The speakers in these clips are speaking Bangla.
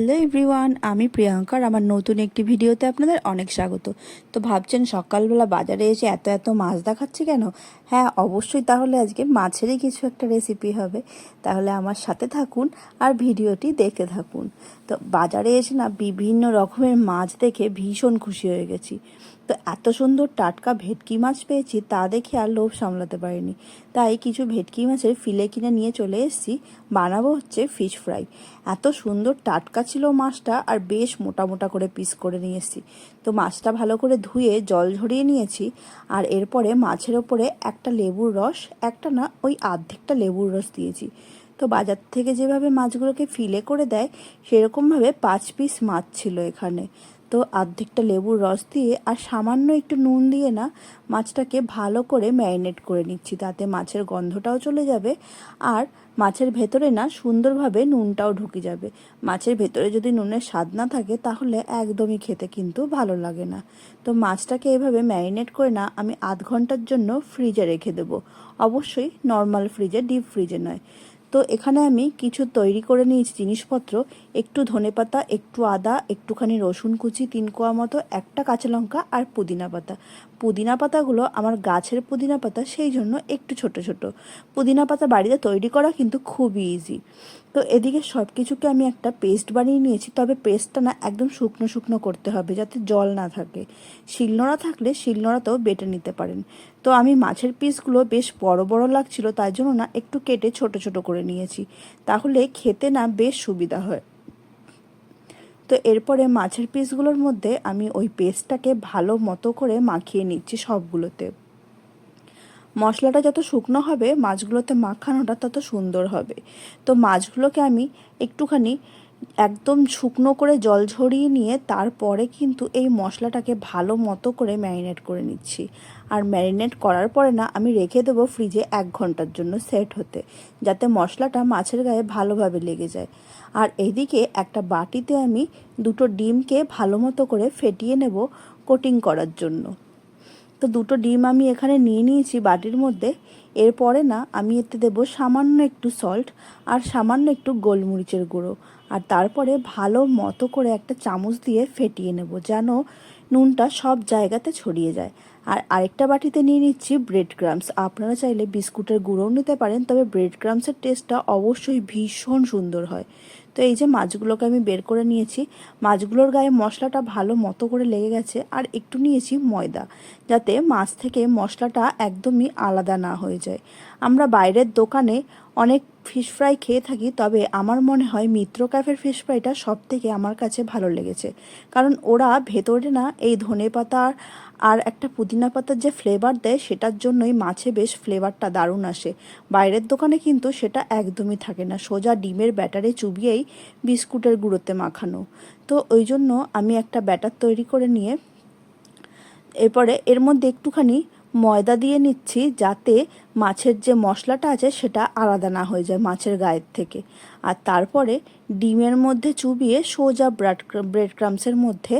হ্যালো এভরিওয়ান, আমি প্রিয়াঙ্কার। আমার নতুন একটি ভিডিওতে আপনাদের অনেক স্বাগত। তো ভাবছেন সকালবেলা বাজারে এসে এত এত মাছ দেখাচ্ছে কেন? হ্যাঁ অবশ্যই তাহলে আজকে মাছেরই কিছু একটা রেসিপি হবে। তাহলে আমার সাথে থাকুন আর ভিডিওটি দেখে থাকুন। তো বাজারে এসে না বিভিন্ন রকমের মাছ দেখে ভীষণ খুশি হয়ে গেছি। তো এত সুন্দর টাটকা ভেটকি মাছ পেয়েছি, তা দেখে আর লোভ সামলাতে পারিনি। তাই কিছু ভেটকি মাছের ফিলে কিনে নিয়ে চলে এসেছি, বানাবো হচ্ছে ফিশ ফ্রাই এত সুন্দর টাটকা ছিল মাছটা আর বেশ মোটা মোটা করে পিস করে নিয়ে এসেছি। তো মাছটা ভালো করে ধুয়ে জল ঝরিয়ে নিয়েছি, আর এরপরে মাছের ওপরে একটা লেবুর রস, একটা না ওই আর্ধেকটা লেবুর রস দিয়েছি। তো বাজার থেকে যেভাবে মাছগুলোকে ফিলে করে দেয়, সেরকমভাবে পাঁচ পিস মাছ ছিল এখানে। তো অর্ধেকটা লেবুর রস দিয়ে আর সামান্য একটু নুন দিয়ে না মাছটাকে ভালো করে ম্যারিনেট করে নিচ্ছি। তাতে মাছের গন্ধটাও চলে যাবে আর মাছের ভেতরে না সুন্দরভাবে নুনটাও ঢুকে যাবে। মাছের ভেতরে যদি নুনের স্বাদ না থাকে তাহলে একদমই খেতে কিন্তু ভালো লাগে না। তো মাছটাকে এভাবে ম্যারিনেট করে না আমি আধ ঘণ্টার জন্য ফ্রিজে রেখে দেবো। অবশ্যই নর্মাল ফ্রিজে, ডিপ ফ্রিজে নয়। তো এখানে আমি কিছু তৈরি করে নিয়েছি জিনিসপত্র। একটু ধনেপাতা একটু আদা, একটুখানি রসুন কুচি, তিন কোয়া মতো, একটা কাঁচা লঙ্কা আর পুদিনা পাতা। পুদিনা পাতাগুলো আমার গাছের পুদিনা পাতা, সেই জন্য একটু ছোট ছোট। পুদিনা পাতা বাড়িতে তৈরি করা কিন্তু খুবই ইজি তো এদিকে সব কিছুকে আমি একটা পেস্ট বানিয়ে নিয়েছি, তবে পেস্টটা না একদম শুকনো শুকনো করতে হবে যাতে জল না থাকে। শিলনোড়া থাকলে শিলনোড়াতেও বেটে নিতে পারেন। তো আমি মাছের পিসগুলো বেশ বড় বড় লাগছিল, তাই জন্য না একটু কেটে ছোট ছোট করে নিয়েছি। তাহলে খেতে না বেশ সুবিধা হয়। তো এরপরে মাছের পিসগুলোর মধ্যে আমি ওই পেস্টটাকে ভালো মতো করে মাখিয়ে নিচ্ছি সবগুলোতে। মশলাটা যত শুকনো হবে, মাছগুলোতে মাখানোটা তত সুন্দর হবে। তো মাছগুলোকে আমি একটুখানি একদম শুকনো করে জল ঝরিয়ে নিয়ে তারপরে কিন্তু এই মশলাটাকে ভালো মতো করে ম্যারিনেট করে নিচ্ছি। আর ম্যারিনেট করার পরে না, আমি রেখে দেবো ফ্রিজে এক ঘণ্টার জন্য সেট হতে, যাতে মশলাটা মাছের গায়ে ভালোভাবে লেগে যায়। আর এদিকে একটা বাটিতে আমি দুটো ডিমকে ভালো মতো করে ফেটিয়ে নেব কোটিং করার জন্য। তো দুটো ডিম আমি এখানে নিয়ে নিয়েছি বাটির মধ্যে। এরপরে না, আমি এতে দেবো সামান্য একটু সল্ট আর সামান্য একটু গোলমরিচের গুঁড়ো। আর তারপরে ভালো মতো করে একটা চামচ দিয়ে ফেটিয়ে নেব যেন নুনটা সব জায়গাতে ছড়িয়ে যায়। আর আরেকটা বাটিতে নিয়ে নিচ্ছি ব্রেড ক্রামস আপনারা চাইলে বিস্কুটের গুঁড়োও নিতে পারেন, তবে ব্রেড ক্রামসের টেস্টটা অবশ্যই ভীষণ সুন্দর হয়। তো এই যে মাছগুলোকে আমি বের করে নিয়েছি, মাছগুলোর গায়ে মশলাটা ভালো মতো করে লেগে গেছে আর একটু নিয়েছি ময়দা, যাতে মাছ থেকে মশলাটা একদমই আলাদা না হয়ে যায়। আমরা বাইরের দোকানে অনেক ফিশ ফ্রাই খেয়ে থাকি, তবে আমার মনে হয় মিত্র ক্যাফের ফিশ ফ্রাইটা সব থেকে আমার কাছে ভালো লেগেছে। কারণ ওরা ভেতরে না এই ধনে পাতা আর একটা পুদিনা পাতার যে ফ্লেভার দেয়, সেটার জন্যই মাছে বেশ ফ্লেভারটা দারুণ আসে। বাইরের দোকানে কিন্তু সেটা একদমই থাকে না। সোজা ডিমের ব্যাটারে চুবিয়েই বিস্কুটের গুঁড়োতে মাখানো। তো ওই জন্য আমি একটা ব্যাটার তৈরি করে নিয়ে, এরপরে এর মধ্যে একটুখানি ময়দা দিয়ে নিচ্ছি যাতে মাছের যে মশলাটা আছে সেটা আলাদা না হয়ে যায় মাছের গায়ের থেকে। আর তারপরে ডিমের মধ্যে চুবিয়ে সোজা ব্রাড ব্রেড ক্রামসের মধ্যে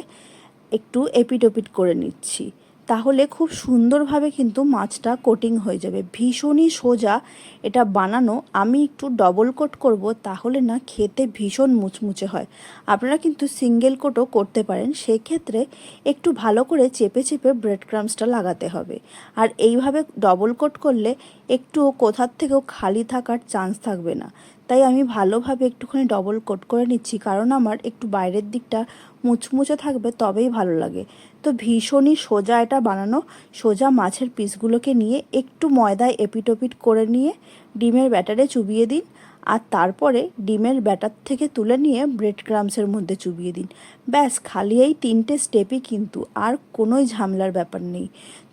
একটু এপিটোপিট করে নিচ্ছি। তাহলে খুব সুন্দরভাবে কিন্তু মাছটা কোটিং হয়ে যাবে। ভীষণই সোজা এটা বানানো। আমি একটু ডবল কোট করব, তাহলে না খেতে ভীষণ মুচমুচে হয়। আপনারা কিন্তু সিঙ্গেল কোটও করতে পারেন। সেক্ষেত্রে একটু ভালো করে চেপে চেপে ব্রেড ক্রামসটা লাগাতে হবে। আর এইভাবে ডবল কোট করলে একটু কোথার থেকেও খালি থাকার চান্স থাকবে না। তাই আমি ভালোভাবে একটুখানি ডবল কোট করে নিচ্ছি। কারণ আমার একটু বাইরের দিকটা মুচমুচে থাকবে, তবেই ভালো লাগে। তো ভীষণই সোজা এটা বানানো। সোজা মাছের পিসগুলোকে নিয়ে একটু ময়দায় এপিটোপিট করে নিয়ে ডিমের ব্যাটারে চুবিয়ে দিন। আর তারপরে ডিমের ব্যাটার থেকে তুলে নিয়ে ব্রেড ক্রামসের মধ্যে চুবিয়ে দিন। ব্যাস, খালি এই তিনটে স্টেপই কিন্তু আর কোনোই ঝামেলার ব্যাপার নেই।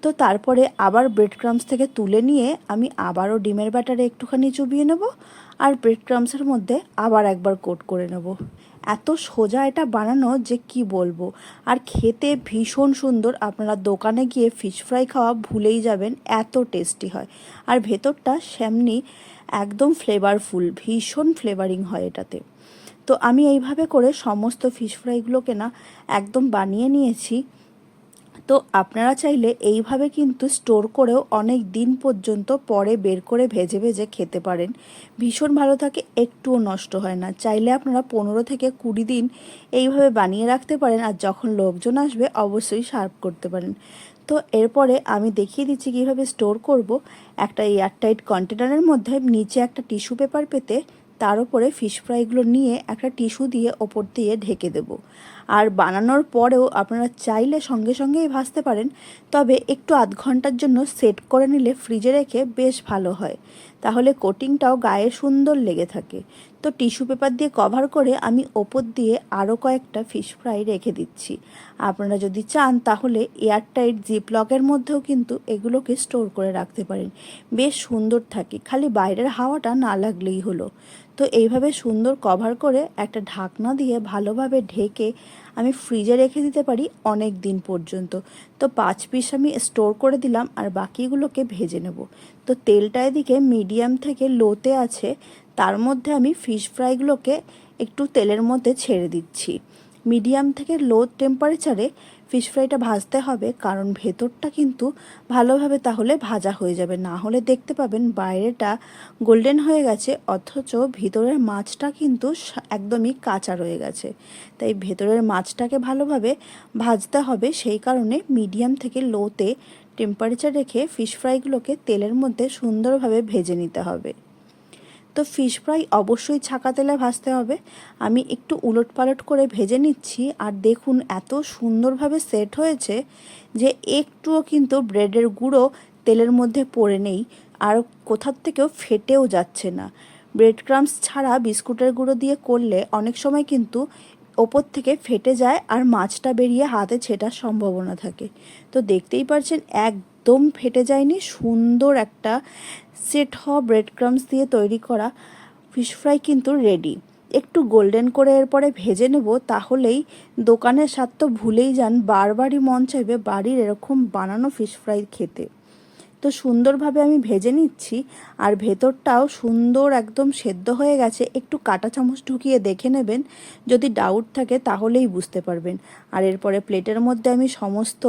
তো তারপরে আবার ব্রেড ক্রামস থেকে তুলে নিয়ে আমি আবারও ডিমের ব্যাটারে একটুখানি চুবিয়ে নেব আর ব্রেড ক্রামসের মধ্যে আবার একবার কোট করে নেব। এত সোজা এটা বানানো যে কি বলব? আর খেতে ভীষণ সুন্দর। আপনারা দোকানে গিয়ে ফিশ ফ্রাই খাওয়া ভুলেই যাবেন, এত টেস্টি হয়। আর ভেতরটা সেমনি একদম ফ্লেভারফুল ভীষণ ফ্লেভারিং হয় এটাতে। তো আমি এইভাবে করে সমস্ত ফিশ ফ্রাইগুলোকে না একদম বানিয়ে নিয়েছি। তো আপনারা চাইলে এইভাবে কিন্তু স্টোর করেও অনেক দিন পর্যন্ত পরে বের করে ভেজে ভেজে খেতে পারেন। ভীষণ ভালো থাকে, একটুও নষ্ট হয় না। চাইলে আপনারা পনেরো থেকে কুড়ি দিন এইভাবে বানিয়ে রাখতে পারেন আর যখন লোকজন আসবে অবশ্যই সার্ভ করতে পারেন। তো এরপরে আমি দেখিয়ে দিচ্ছি কীভাবে স্টোর করব। একটা এয়ারটাইট কন্টেনারের মধ্যে নিচে একটা টিস্যু পেপার পেতে তার উপরে ফিশ ফ্রাইগুলো নিয়ে একটা টিস্যু দিয়ে ওপর দিয়ে ঢেকে দেব। আর বানানোর পরেও আপনারা চাইলে সঙ্গে সঙ্গেই ভাজতে পারেন, তবে একটু আধ ঘণ্টার জন্য সেট করে নিলে ফ্রিজে রেখে বেশ ভালো হয়। তাহলে কোটিংটাও গায়ে সুন্দর লেগে থাকে। তো টিস্যু পেপার দিয়ে কভার করে আমি ওপর দিয়ে আরও কয়েকটা ফিশ ফ্রাই রেখে দিচ্ছি। আপনারা যদি চান তাহলে এয়ারটাইট জিপ লকের মধ্যেও কিন্তু এগুলোকে স্টোর করে রাখতে পারেন। বেশ সুন্দর থাকে, খালি বাইরের হাওয়াটা না লাগলেই হলো। তো এইভাবে সুন্দর কভার করে একটা ঢাকনা দিয়ে ভালোভাবে ঢেকে আমি ফ্রিজে রেখে দিতে পারি অনেক দিন পর্যন্ত। তো পাঁচ পিস আমি স্টোর করে দিলাম আর বাকিগুলোকে ভেজে নেব। তো তেলটা এদিকে মিডিয়াম থেকে লোতে আছে, তার মধ্যে আমি ফিশ ফ্রাইগুলোকে একটু তেলের মধ্যে ছেড়ে দিচ্ছি। মিডিয়াম থেকে লো টেম্পারেচারে ফিশ ফ্রাইটা ভাজতে হবে, কারণ ভেতরটা কিন্তু ভালোভাবে তাহলে ভাজা হয়ে যাবে। না হলে দেখতে পাবেন বাইরেটা গোল্ডেন হয়ে গেছে, অথচ ভিতরের মাছটা কিন্তু একদমই কাঁচা রয়ে গেছে। তাই ভেতরের মাছটাকে ভালোভাবে ভাজতে হবে, সেই কারণে মিডিয়াম থেকে লোতে টেম্পারেচার রেখে ফিশ ফ্রাইগুলোকে তেলের মধ্যে সুন্দরভাবে ভেজে নিতে হবে। তো ফিশ ফ্রাই অবশ্যই ছাকা তেলে ভাজতে হবে। আমি একটু উলট পালট করে ভেজে নিচ্ছি আর দেখুন এত সুন্দরভাবে সেট হয়েছে যে একটুও কিন্তু ব্রেডের গুঁড়ো তেলের মধ্যে পড়ে নেই আর কোথার থেকেও ফেটেও যাচ্ছে না। ব্রেড ক্রামস ছাড়া বিস্কুটের গুঁড়ো দিয়ে করলে অনেক সময় কিন্তু ওপর থেকে ফেটে যায় আর মাছটা বেরিয়ে হাতে ছেটার সম্ভাবনা থাকে। তো দেখতেই পারছেন একদম ফেটে যায়নি, সুন্দর একটা সেট হওয়া ব্রেড ক্রামস দিয়ে তৈরি করা ফিশ ফ্রাই কিন্তু রেডি একটু গোল্ডেন করে এরপরে ভেজে নেব, তাহলেই দোকানের স্বাদ তো ভুলেই যান, বারবারই মন চাইবে বাড়ির এরকম বানানো ফিশ ফ্রাই খেতে। তো সুন্দরভাবে আমি ভেজে নিচ্ছি, আর ভেতরটাও সুন্দর একদম সেদ্ধ হয়ে গেছে। একটু কাটা চামচ ঢুকিয়ে দেখে নেবেন। যদি ডাউট থাকে তাহলেই বুঝতে পারবেন। আর এরপরে প্লেটের মধ্যে আমি সমস্ত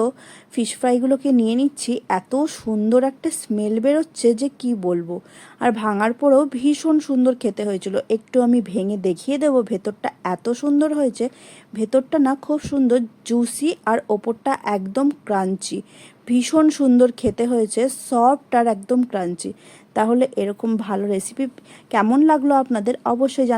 ফিশ ফ্রাইগুলোকে নিয়ে নিচ্ছি। এত সুন্দর একটা স্মেল বেরোচ্ছে যে কি বলব। আর ভাঙার পরেও ভীষণ সুন্দর খেতে হয়েছিল। একটু আমি ভেঙে দেখিয়ে দেবো ভেতরটা এত সুন্দর হয়েছে। ভেতরটা না খুব সুন্দর জুসি আর ওপরটা একদম ক্রাঞ্চি ভীষণ সুন্দর খেতে হয়েছে সফট আর একদম ক্রাঞ্চি তাহলে এরকম ভালো রেসিপি কেমন লাগল আপনাদের? অবশ্যই জান